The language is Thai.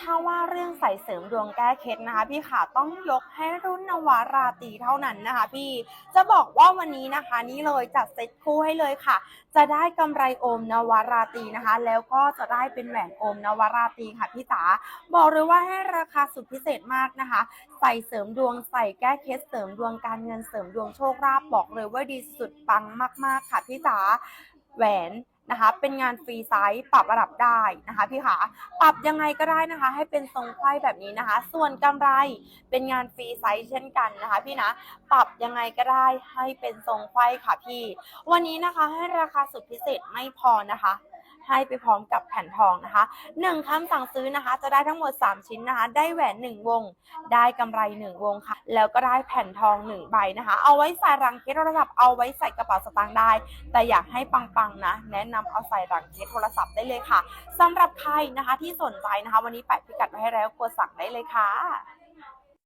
ถ้าว่าเรื่องใส่เสริมดวงแก้เคล็ดนะคะ พี่ขาต้องยกให้รุ่นนวาราตีเท่านั้นนะคะ พี่จะบอกว่าวันนี้นะคะ นี่เลยจัดเซ็ตคู่ให้เลยค่ะ จะได้กำไรโอมนวาราตีนะคะ แล้วก็จะได้เป็นแหวนโอมนวาราตีค่ะพี่จ๋าบอกเลยว่าให้ราคาสุดพิเศษมากนะคะ ใส่เสริมดวงใส่แก้เคล็ดเสริมดวงการเงินเสริมดวงโชคลาภบอกเลยว่าดีสุดปังมาก ๆ ค่ะพี่จ๋าแหวน นะคะ เป็นงานฟรีไซส์ปรับระดับได้นะคะพี่ขาปรับยังไงก็ได้นะคะ ให้เป็นทรงไขว้แบบนี้นะคะ ส่วนกำไรเป็นงานฟรีไซส์เช่นกันนะคะพี่นะปรับยังไงก็ได้ให้เป็นทรงไขว้ค่ะพี่ วันนี้นะคะให้ราคาสุดพิเศษไม่พอนะคะ ให้ไปพร้อมกับแผ่นทองนะคะหนึ่งคำสั่งซื้อนะคะ จะได้ทั้งหมด 3 ชิ้นนะคะ ได้แหวน 1 วง ได้กำไร 1 วงค่ะ แล้วก็ได้แผ่นทอง 1 ใบนะคะ เอาไว้ใส่รังเคสโทรศัพท์เอาไว้ใส่กระเป๋าสตางค์ได้ แต่อยากให้ปังๆนะ แนะนำเอาใส่รังเคสโทรศัพท์ได้เลยค่ะสำหรับใครนะคะที่สนใจนะคะ วันนี้แปะพิกัดไว้ให้แล้วกดสั่งได้เลยค่ะ